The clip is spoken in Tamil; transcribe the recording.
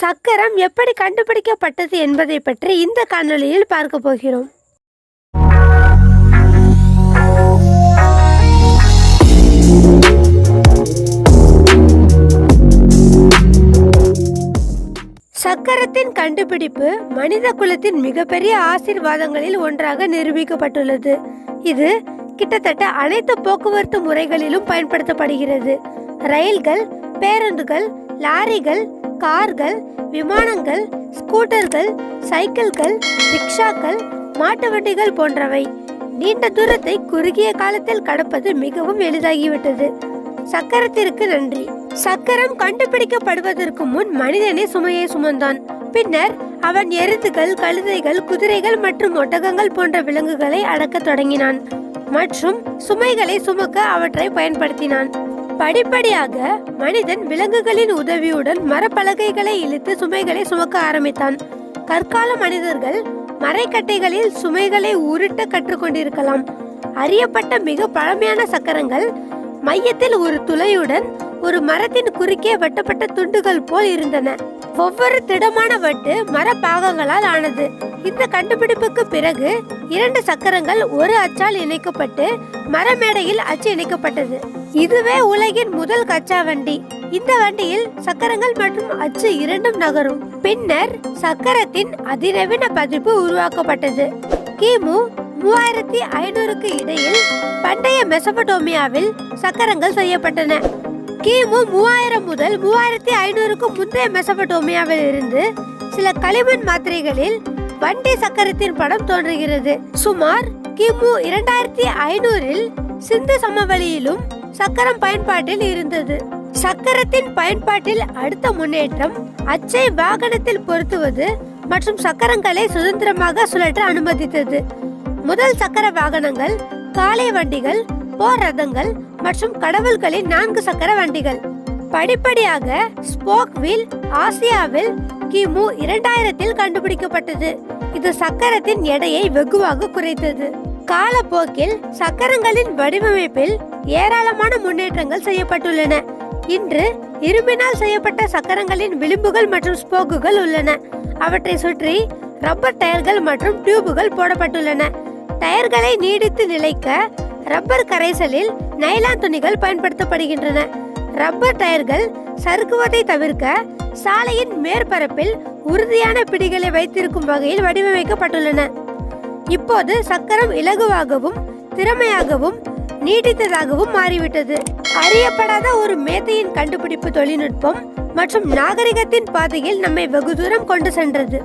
சக்கரம் எப்படி கண்டுபிடிக்கப்பட்டது என்பதை பற்றி இந்த காணொளியில் பார்க்க போகிறோம். சக்கரத்தின் கண்டுபிடிப்பு மனித குலத்தின் மிகப்பெரிய ஆசீர்வாதங்களில் ஒன்றாக நிரூபிக்கப்பட்டுள்ளது. இது கிட்டத்தட்ட அனைத்து போக்குவரத்து முறைகளிலும் பயன்படுத்தப்படுகிறது. ரயில்கள் பேருந்துகள் லாரிகள் கார்கள் விமானங்கள் ஸ்கூட்டர்கள் சைக்கிள்கள் ரிக்ஷாக்கள் மாட்டு வண்டிகள் போன்றவை. நீண்ட தூரத்தை குறுகிய காலத்தில் கடப்பது மிகவும் எளிதாகிவிட்டது. சக்கரத்திற்கு நன்றி. சக்கரம் கண்டுபிடிக்கப்படுவதற்கு முன் மனிதனே சுமையை சுமந்தான். பின்னர் அவன் எருதுகள் கழுதைகள் குதிரைகள் மற்றும் ஒட்டகங்கள் போன்ற விலங்குகளை அடக்கத் தொடங்கினான். மற்றும் சுமைகளை சுமக்க அவற்றை பயன்படுத்தினான். படிப்படியாக மனிதன் விலங்குகளின் உதவியுடன் மரப்பலகைகளை இழுத்து சுமைகளை சுமக்க ஆரம்பித்தான். கற்கால மனிதர்கள் மரைக்கட்டைகளில் சுமைகளை உருட்ட கற்றுக்கொண்டிருக்கலாம். அறியப்பட்ட மிக பழமையான சக்கரங்கள் மையத்தில் ஒரு துளையுடன் ஒரு மரத்தின் குறுக்கே வெட்டப்பட்ட துண்டுகள் போல் இருந்தன. ஒவ்வொரு திடமான வட்டு மர பாகங்களால் ஆனது. இந்த கண்டுபிடிப்புக்கு பிறகு இரண்டு சக்கரங்கள் ஒரு அச்சால் இணைக்கப்பட்டு மரமேடையில் அச்சு இணைக்கப்பட்டது. இதுவே உலகின் முதல் கச்சா வண்டி. இந்த வண்டியில் சக்கரங்கள் மற்றும் அச்சு இரண்டும் நகரும். பின்னர் சக்கரத்தின் அதிநவீன பதிப்பு உருவாக்கப்பட்டது. கிமு மூவாயிரத்தி ஐநூறுக்கு இடையில் பண்டைய மெசபடோமியாவில் சக்கரங்கள் செய்யப்பட்டன. கிமு மூவாயிரம் முதல் மூவாயிரத்தி ஐநூறுக்கு முந்தைய மெசபடோமியாவில் இருந்து சில களிமண் மாத்திரைகளில் வண்டி சக்கரத்தின் படம் தோன்றுகிறது. சுமார் கிமு இரண்டாயிரத்தி ஐநூறில் சிந்து சமவெளியிலும் சக்கரம் பயன்பாட்டில் இருந்தது. சக்கரத்தின் பயன்பாட்டில் அடுத்த முன்னேற்றம் அச்சை வாகனத்தில் பொருத்துவது மற்றும் சக்கரங்களை சுதந்திரமாக சுழற்ற அனுமதித்தது. முதல் சக்கர வாகனங்கள் காளை வண்டிகள் போர் ரதங்கள் மற்றும் கடவுள்களின் நான்கு சக்கர வண்டிகள். படிப்படியாக ஸ்போக் வீல் ஆசியாவில் கிமு இரண்டாயிரத்தில் கண்டுபிடிக்கப்பட்டது. இது சக்கரத்தின் எடையை வெகுவாக குறைத்தது. காலப்போக்கில் சக்கரங்களின் வடிவமைப்பில் ஏராளமான முன்னேற்றங்கள் செய்யப்பட்டுள்ளன. இன்று இரும்பினால் செய்யப்பட்ட சக்கரங்களின் விளிம்புகள் மற்றும் ஸ்போக்குகள் உள்ளன. அவற்றை சுற்றி ரப்பர் டயர்கள் மற்றும் டியூபுகள் போடப்பட்டுள்ளன. டயர்களை நீடித்து நிலைக்க ரப்பர் கரைசலில் நைலான் துணிகள் பயன்படுத்தப்படுகின்றன. ரப்பர் டயர்கள் சறுக்குவதை தவிர்க்க சாலையின் மேற்பரப்பில் உறுதியான பிடிகளை வைத்திருக்கும் வகையில் வடிவமைக்கப்பட்டுள்ளன. இப்போது சக்கரம் இலகுவாகவும் திறமையாகவும் நீடித்ததாகவும் மாறிவிட்டது. அறியப்படாத ஒரு மேதையின் கண்டுபிடிப்பு தொழில்நுட்பம் மற்றும் நாகரிகத்தின் பாதையில் நம்மை வெகு தூரம் கொண்டு சென்றது.